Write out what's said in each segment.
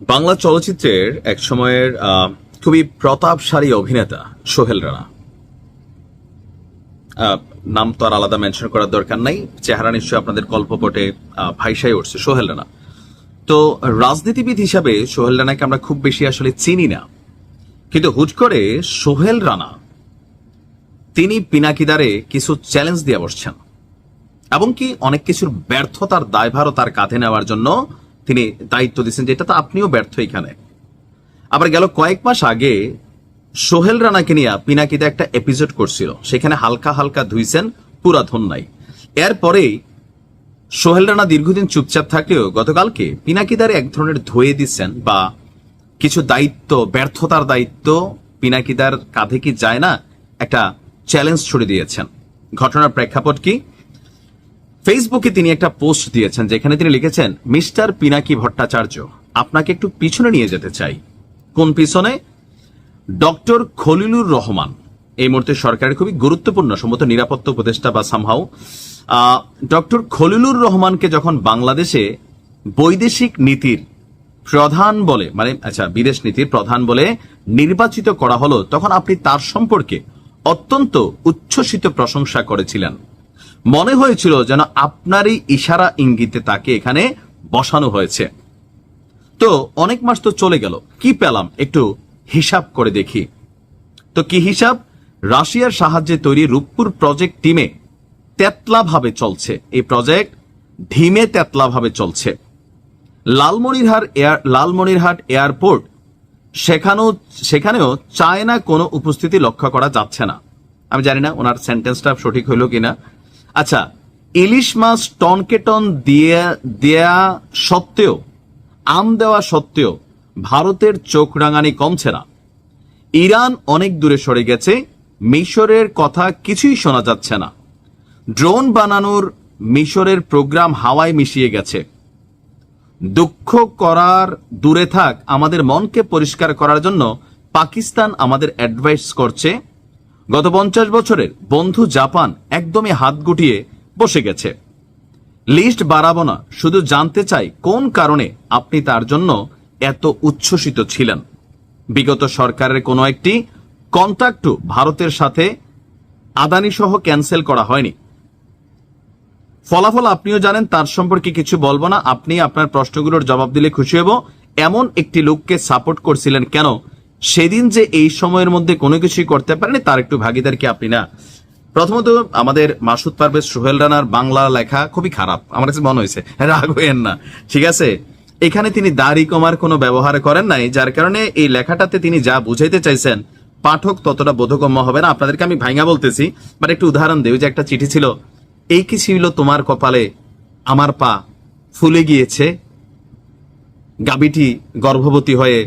বাংলা চলচ্চিত্রের এক সময়ের খুবই প্রতাপশালী অভিনেতা সোহেল রানা। নাম তো আর আলাদা মেনশন করার দরকার নাই। চেহারা নিশ্চয়ই আপনাদের কল্পপটে ভাইসাই উঠছে সোহেল রানা। তো রাজনীতিবিদ হিসাবে সোহেল রানাকে আমরা খুব বেশি আসলে চিনি না। কিন্তু হুট করে সোহেল রানা তিনি পিনাকিদারে কিছু চ্যালেঞ্জ দিয়ে বসছেন। এবং কি অনেক কিছুর ব্যর্থতার দায়ভারও তার কাঁধে নেওয়ার জন্য তিনি দায়িত্ব দিচ্ছেন যেটা তো আপনিও ব্যর্থ এখানে। আবার গেল কয়েক মাস আগে সোহেল রানাকে নিয়ে পিনাকিদা একটা এপিসোড করছিল। সেখানে হালকা হালকা ধুইছেন পুরা ধন নাই এরপরেই সোহেল রানা দীর্ঘদিন চুপচাপ থাকলেও গতকালকে পিনাকিদারে এক ধরনের ধুয়ে দিচ্ছেন বা কিছু দায়িত্ব, ব্যর্থতার দায়িত্ব পিনাকিদার কাঁধে কি যায় না, একটা চ্যালেঞ্জ ছুড়ে দিয়েছেন। ঘটনার প্রেক্ষাপট কি? ফেসবুকে তিনি একটা পোস্ট দিয়েছেন যেখানে তিনি লিখেছেন, মিস্টার পিনাকি ভট্টাচার্য, আপনাকে একটু পিছনে নিয়ে যেতে চাই। কোন পিছনে? ডক্টর খলিলুর রহমান। এই মুহূর্তে সরকারের খুবই গুরুত্বপূর্ণ, সম্ভবত নিরাপত্তা উপদেষ্টা বা সামহাও ডক্টর খলিলুর রহমানকে যখন বাংলাদেশে বৈদেশিক নীতির প্রধান বলে মানে আচ্ছা বিদেশ নীতির প্রধান বলে নির্বাচিত করা হলো, তখন আপনি তার সম্পর্কে অত্যন্ত উচ্ছ্বসিত প্রশংসা করেছিলেন। মনে হয়েছিল যেন আপনারই ইশারা ইঙ্গিতে তাকে এখানে বসানো হয়েছে। তো অনেক মাস তো চলে গেল। কি পেলাম? একটু হিসাব করে দেখি। তো কি হিসাব? রাশিয়ার সাহায্যে তৈরি রূপপুর প্রজেক্ট টিমে তেতলা ভাবে চলছে। এই প্রজেক্ট ধিমে তেতলা ভাবে চলছে। লালমনিরহাট এয়ার, লালমনিরহাট এয়ারপোর্ট সেখানেও সেখানেও চায়না কোনো উপস্থিতি লক্ষ্য করা যাচ্ছে না। আমি জানি না ওনার সেন্টেন্সটা সঠিক হইল কিনা। আচ্ছা ইলিশ মাছ টনকে টন দিয়ে, দেয়া সত্ত্বেও, আম দেওয়া সত্ত্বেও ভারতের চোখ রাঙানি কমছে না। ইরান অনেক দূরে সরে গেছে, মিশরের কথা কিছুই শোনা যাচ্ছে না। ড্রোন বানানোর মিশরের প্রোগ্রাম হাওয়ায় মিশিয়ে গেছে। দুঃখ করার দূরে থাক, আমাদের মনকে পরিষ্কার করার জন্য পাকিস্তান আমাদের অ্যাডভাইস করছে গত পঞ্চাশ বছরের বন্ধু জাপান একদমই হাত গুটিয়ে বসে গেছে। লিস্ট বাড়াবো না, শুধু জানতে চাই কোন কারণে আপনি তার জন্য এত উচ্ছ্বসিত ছিলেন। বিগত সরকারের কোনো একটি কন্ট্রাক্টও ভারতের সাথে আদানি সহ ক্যান্সেল করা হয়নি। ফলাফল আপনিও জানেন, তার সম্পর্কে কিছু বলব না। আপনি আপনার প্রশ্নগুলোর জবাব দিলে খুশি হব। এমন একটি লোককে সাপোর্ট করছিলেন কেন? সেদিন যে এই সময়ের মধ্যে কোনো কিছুই করতে পারেনি, তার একটু ভাগিদার কি আপনি না? প্রথমত আমাদের মাসুদ পারভেজ, সোহেল রানার বাংলা লেখা খুবই খারাপ। আমার কাছে মনে হয়েছে, রাগ হইয়েন না। ঠিক আছে? এখানে তিনি দাড়ি কমার কোনো ব্যবহার করেন নাই, যার কারণে এই লেখাটাতে তিনি যা বুঝাইতে চাইছেন, পাঠক ততটা বোধগম্য হবে না। আপনাদেরকে আমি ভাইঙা বলতেছি বাট একটু উদাহরণ দেই যে একটা চিঠি ছিল, এই কি ছিল তোমার কপালে? আমার পা ফুলে গিয়েছে গাবিটি গর্ভবতী হয়ে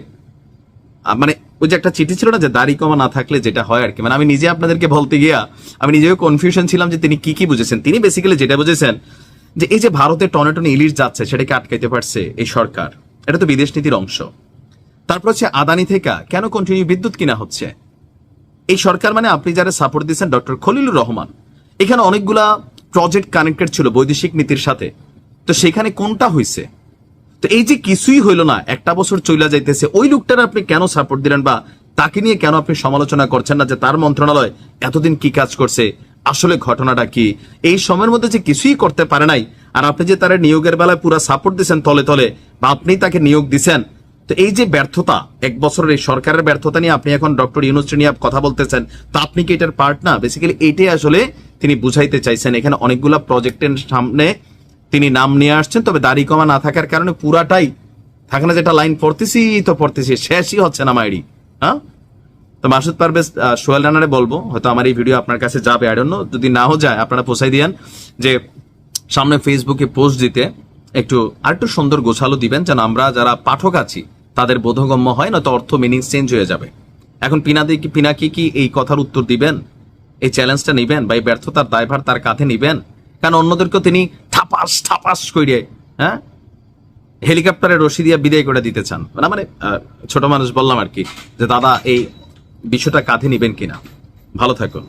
মানে ওই যে একটা চিঠি ছিল না যে দাড়ি কমা না থাকলে যেটা হয় আর কি? মানে আমি নিজে আপনাদেরকে বলতে গিয়া আমি নিজেও কনফিউশন ছিলাম যে তিনি কি কি বুঝেছেন। তিনি বেসিক্যালি যেটা বুঝেছেন যে এই যে ভারতে টনে টনে ইলিশ যাচ্ছে, সেটাকে আটকাইতে পারছে এই সরকার। এটা তো বিদেশ নীতির অংশ। তারপর হচ্ছে আদানি থেকে কেন কন্টিনিউ বিদ্যুৎ কিনা হচ্ছে? এই সরকার মানে আপনি যারা সাপোর্ট দিচ্ছেন ডক্টর খলিলুর রহমান। এখানে অনেকগুলা প্রজেক্ট কানেক্টেড ছিল বৈদেশিক নীতির সাথে। তো সেখানে কোনটা হয়েছে তো এই যে কিছুই হইল না, একটা বছর চইলা যাইতেছে, ওই লোকটার আপনি কেন সাপোর্ট দিলেন বা তাকে নিয়ে কেন আপনি সমালোচনা করছেন না যে তার মন্ত্রণালয় এতদিন কি কাজ করছে? আসলে ঘটনাটা কি? এই সময়ের মধ্যে যে কিছুই করতে পারে নাই, আর আপনি যে তার নিয়োগের বেলায় পুরো সাপোর্ট দিচ্ছেন তলে তলে, বা আপনি তাকে নিয়োগ দিচ্ছেন তো এই যে ব্যর্থতা, এক বছরের এই সরকারের ব্যর্থতা নিয়ে আপনি এখন ডক্টর ইউনুস নিয়ে কথা বলতেছেন, তা আপনি কি এটার পার্ট না? বেসিক্যালি এটাই আসলে তিনি বুঝাইতে চাইছেন। এখানে অনেকগুলা প্রজেক্টের সামনে তিনি নাম নিয়ে আসছেন, তবে দাড়ি কমা না থাকার কারণে পুরাটাই থাকে না যেটা লাইন পড়তেছি তো পড়তেছি, শেষই হচ্ছে না মাইডি হ্যাঁ? তো মাসুদ পারভেজ সোহেল রানারে বলব, হয়তো আমার এই ভিডিও আপনার কাছে যাবে। আর অন্য যদি নাও যায়, আপনারা পোষাই দিয়েন যে সামনে ফেসবুকে পোস্ট দিতে একটু আরেকটু সুন্দর গোছালো দিবেন, যেন আমরা যারা পাঠক আছি, তাদের বোধগম্য হয়, নয়তো অর্থ মিনিং চেঞ্জ হয়ে যাবে। এখন পিনাদি কি পিনাকি কি এই কথার উত্তর দিবেন? এই চ্যালেঞ্জটা নিবেন বা এই ব্যর্থতার দায়ভার তার কাঁধে নিবেন? কারণ অন্যদেরকেও তিনি থাপাস থাপাস করে হ্যাঁ? হেলিকপ্টারে রশি দিয়ে বিদায় করে দিতে চান। মানে মানে ছোট মানুষ বললাম আর কি, যে, দাদা, এই বিষয়টা কাঁধে নিবেন কিনা? ভালো থাকুন।